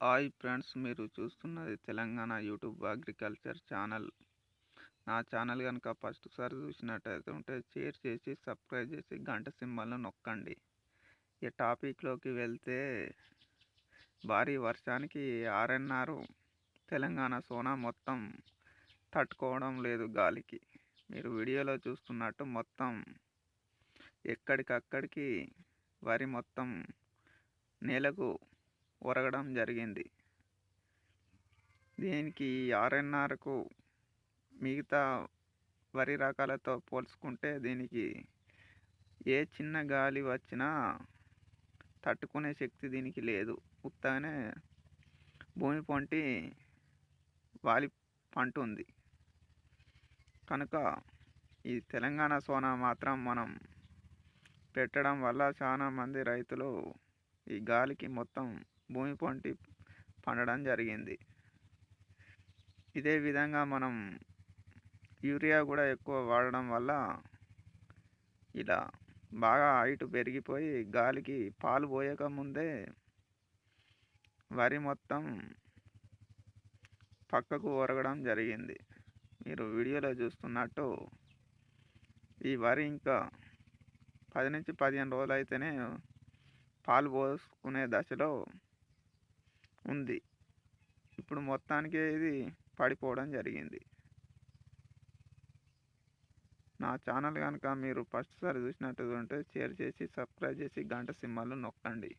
Hi friends మీరు చూస్తున్నది Telangana YouTube agriculture channel. నా ఛానల్ కనుక ఫస్ట్ సారి చూసినట్టయితే ఉంటే షేర్ చేసి సబ్స్క్రైబ్ చేసి గంట సింబల్ను నొక్కండి. ఈ టాపిక్లోకి వెళ్తే భారీ వర్షానికి ఆర్ఎన్ఆర్ తెలంగాణ సోనా మొత్తం తట్టుకోవడం లేదు గాలికి. మీరు వీడియోలో చూస్తున్నట్టు మొత్తం ఎక్కడికక్కడికి వరి మొత్తం నేలకు ఒరగడం జరిగింది. దీనికి ఆర్ఎన్ఆర్కు మిగతా వరి రకాలతో పోల్చుకుంటే దీనికి ఏ చిన్న గాలి వచ్చినా తట్టుకునే శక్తి దీనికి లేదు. ఉత్తగానే భూమి పొంటి వాలి పంటుంది కనుక ఈ తెలంగాణ సోనా మాత్రం మనం పెట్టడం వల్ల చాలా మంది రైతులు ఈ గాలికి మొత్తం భూమి పొంటి పండడం జరిగింది. ఇదే విధంగా మనం యూరియా కూడా ఎక్కువ వాడడం వల్ల ఇలా బాగా హైట్ పెరిగిపోయి గాలికి పాలు పోయక ముందే వరి మొత్తం పక్కకు ఒరగడం జరిగింది. మీరు వీడియోలో చూస్తున్నట్టు ఈ వరి ఇంకా పది నుంచి పదిహేను రోజులు అయితేనే పాలు పోసుకునే దశలో ఉంది. ఇప్పుడు మొత్తానికి ఇది పడిపోవడం జరిగింది. నా ఛానల్ కనుక మీరు ఫస్ట్ సారి చూసినట్టు ఉంటే షేర్ చేసి సబ్స్క్రైబ్ చేసి గంట సింహాలు నొక్కండి.